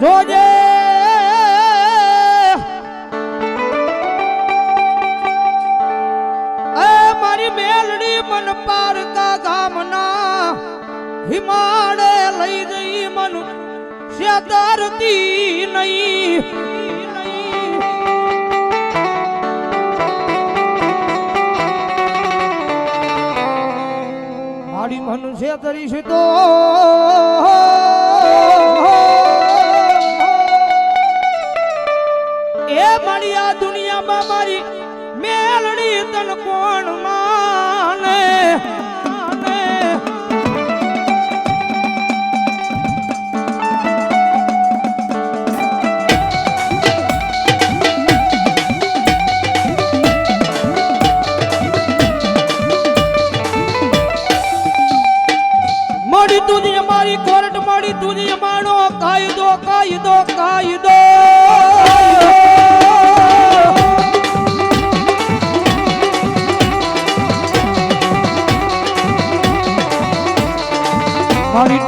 જોજે. મારી મેલડી મન પારકા ગામના હિમાડે લઈ જઈ મન. શેતરતી નહીં. મારી મનુષ્ય કરી છે તો અમારો કાયદો કાયદો કાયદો. મારી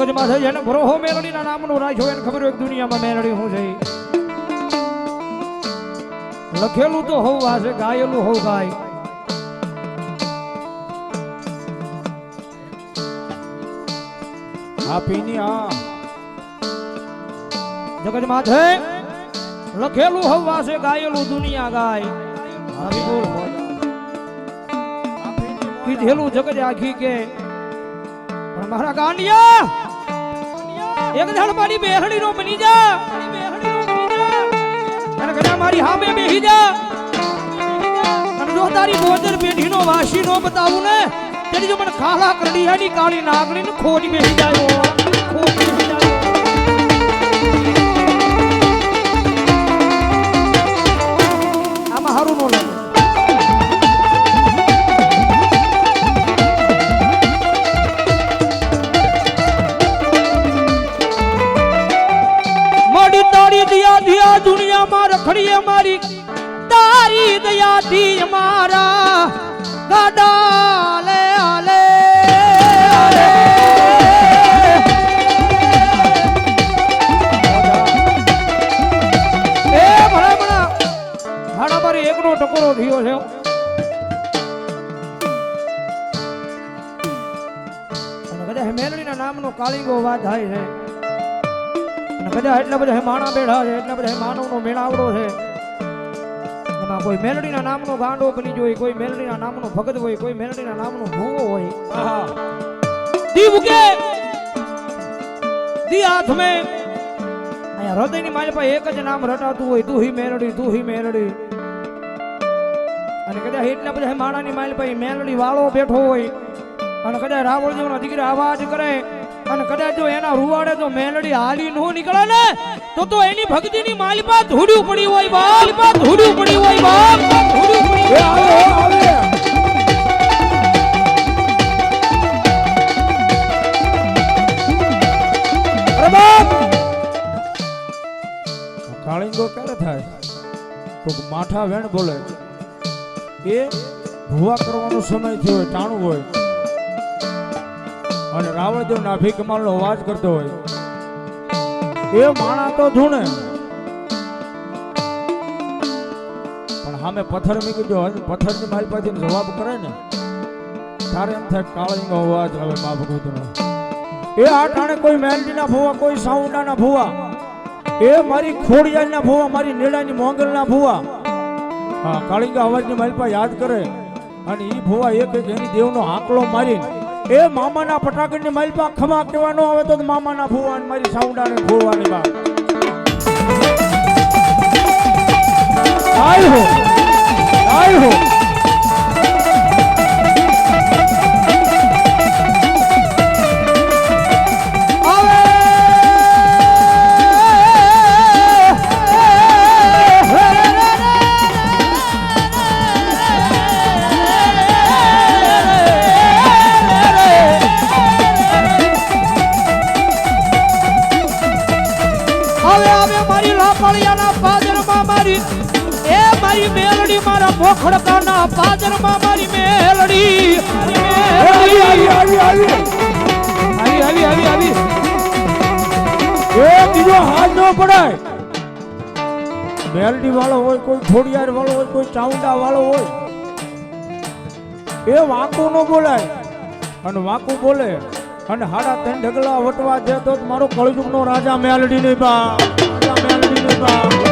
જગતમાં થઈ એને ભરોહો મેલડીના નામનો રાખ્યો એને ખબર દુનિયામાં મેલડી હું છે? લખેલું તો હોવ છે, ગાયેલું હોવ ગાય લખેલું હોવ છે, ગાયેલું દુનિયા ગાય. કીધેલું જગત આખી કે, પણ મારા ગાંડિયા એક ધડ મારી બેહડી નો બની જા. અને ઘણા મારી હામે બેહી જા. અને જો તારી બોદર પેઢી નો વાસી નો બતાવું ને, તેની જો મને ખાલા કરડિયાની કાળી નાગણી ને ખોજ બેહી જાય. દયાથી અમારા ગાડા લે આલે. એ ભલા ભલા હાડા એકનો ટકોરો થયો છે. કદાચ મેલડીના નામનો કાલિંગો વાત થાય છે કદાચ એટલા બધા માણા બેઠા છે, એટલા બધા માનવનો મેળાવડો છે. એમાં કોઈ મેલડીના નામનો ગાંડો બની જોઈ કોઈ મેલડીના નામનો ભગત હોય કોઈ મેલડીના નામનો ભૂવો હોય. આહા. દી ઉગે દી હાથ મે અહીંયા હૃદયની મારી પાસે એક જ નામ રટાતું હોય તું હી મેલડી તું હી મેલડી. અને કદાચ એટલા બધા માણાની માલ પાસે મેલડી વાળો બેઠો હોય અને કદાચ રાવણ જેવો દીકરી અવાજ કરે અને કદાચ જો એના રૂવાડે જો મેલડી હાલી નો નીકળે ને તો તો એની ભક્તિની માલિપા ધૂડ્યું પડી હોય બાપ. ધૂડ્યું પડી હોય બાપ. કાળિંગો ક્યારે થાય? તો માઠા વેણ બોલે. એ ભૂવા કરવાનો સમય થયો હોય, ટાણું હોય. અને રાવણદેવ નાભી નો અવાજ કરતો હોય. એ માણા તો ધૂણે પણ સામે પથ્થર મૂકી દો, અને પથ્થરની મારી પાસે જવાબ કરે ને, તારે એમ થાય કાળીનો અવાજ હવે મા ભગવતનો એ આ ટાણે કોઈ મેલડીના ભૂવા, કોઈ સાઉન્ડાના ભૂવા, એ મારી ખોડિયાલના ભૂવા, મારી નીડાની મોંગલના ભૂવા. હા કાળીંગા અવાજની મારી પાસે યાદ કરે, અને એ ભૂવા એક એક એની દેવનો આંકડો મારીને એ મામાના પટાકડની મારી પાસે ખમા કહેવાનો આવે તો મામાના ભૂવા મારી સાઉન્ડાને ભૂવાની બા આય હો આય હો. પોખડકાના પાદરમાં મારી મેલડી. આવી આવી આવી આવી. આવી આવી એ બીજો હાથ ન પડાય. મેલડી વાળો હોય કોઈ ખોડિયાર વાળો હોય કોઈ ચાઉંડા વાળો હોય એ વાંકુ ન બોલાય. અને વાંકુ બોલે અને હાડા ત્રણ ઢગલા વટવા જતો મારો કળજુગનો રાજા મેલડી નહીં બા. રાજા મેલડી નહીં બા.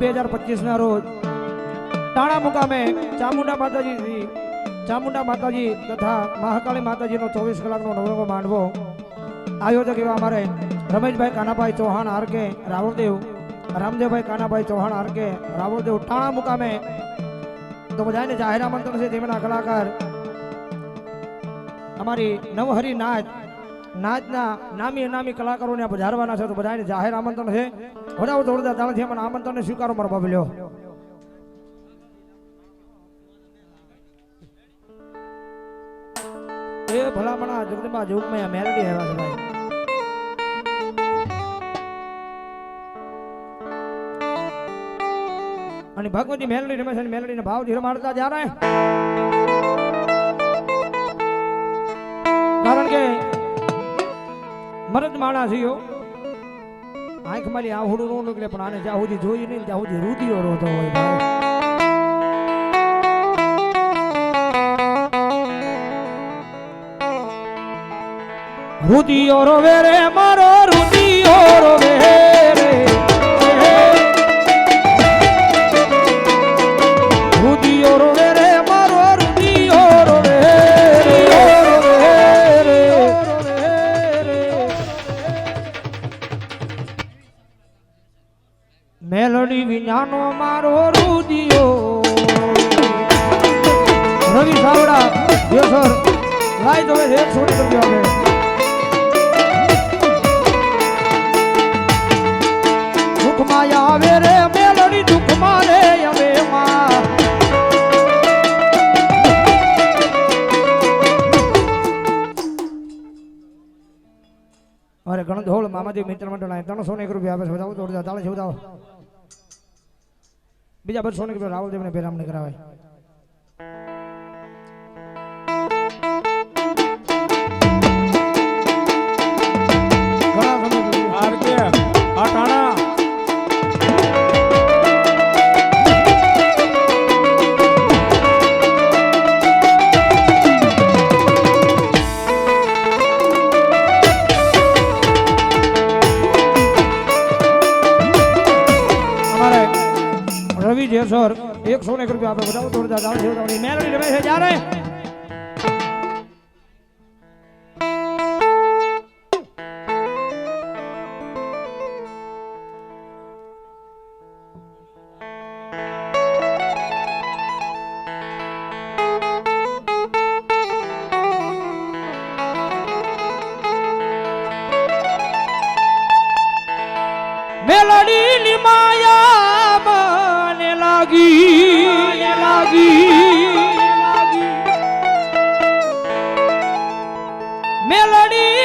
બે હજાર પચીસ ના રોજ તાણા મુકામે ચામુંડા માતાજી ચામુંડા માતાજી તથા મહાકાળી માતાજીનો ચોવીસ કલાકનો નવરંગો માંડવો. આયોજક એવા અમારે રમેશભાઈ કાનાભાઈ ચૌહાણ આરકે, રાવળદેવ, રામદેવભાઈ કાનાભાઈ ચૌહાણ આરકે, રાવળદેવ ટાણા મુકામે. તો બધાને જાહેર આમંત્રણ છે તેમના કલાકાર. અમારી નવહરી નાચ નાચના નામી નામી કલાકારોને ને પધારવાના છે તો બધાને જાહેર આમંત્રણ છે. બધા જોરદાર તાળથી મને આમંત્રણને સ્વીકારો મારો બાબલ્યો એ ભલામણા જગદંબા જોગમાં મેલડી આવ્યા છે ભાઈ. અને ભગવતી મેલડી રમે છે ભાવ ધીરે મારતા જ્યારે મરદ માણસ ઈયો આંખ મારી આહુડું નો નીકળે, પણ આને જ્યાં સુધી જોઈ નહીં, ત્યાં સુધી રુધિયો રોતો હોય રુદિયો રોવે રે મારો, રુદિયો રોવે મેલડી વિનાનો મારો રુદિયો. રવિ સાવડા યસર લાઈ દો એક સોની રૂપિયા આવે દુઃખમાં આવે રે મેલડી, દુઃખમાં રે આવે માં. અરે ઘણો ધોળ મામાજી મિત્ર મંડળ ત્રણસો ને એક રૂપિયા આપે છે. બતાવો જોરદાર તાળે છે બતાવો બીજા બસો ને રાહુલદેવ ને બેરામણી કરાવાય. રવિ જેસર એકસો ને એક રૂપિયા આપે. બતાવો જોરદાર તાળી છે મેલડી રમે છે, જ્યારે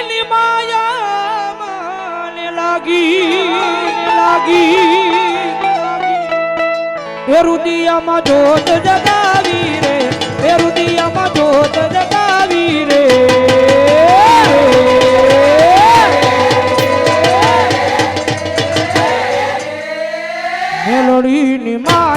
ની માયા મને લાગી લાગી. હે રુદિયામાં જોત જગાવી રે હે રુદિયામાં જોત જગાવી રે. મેલોડીની મા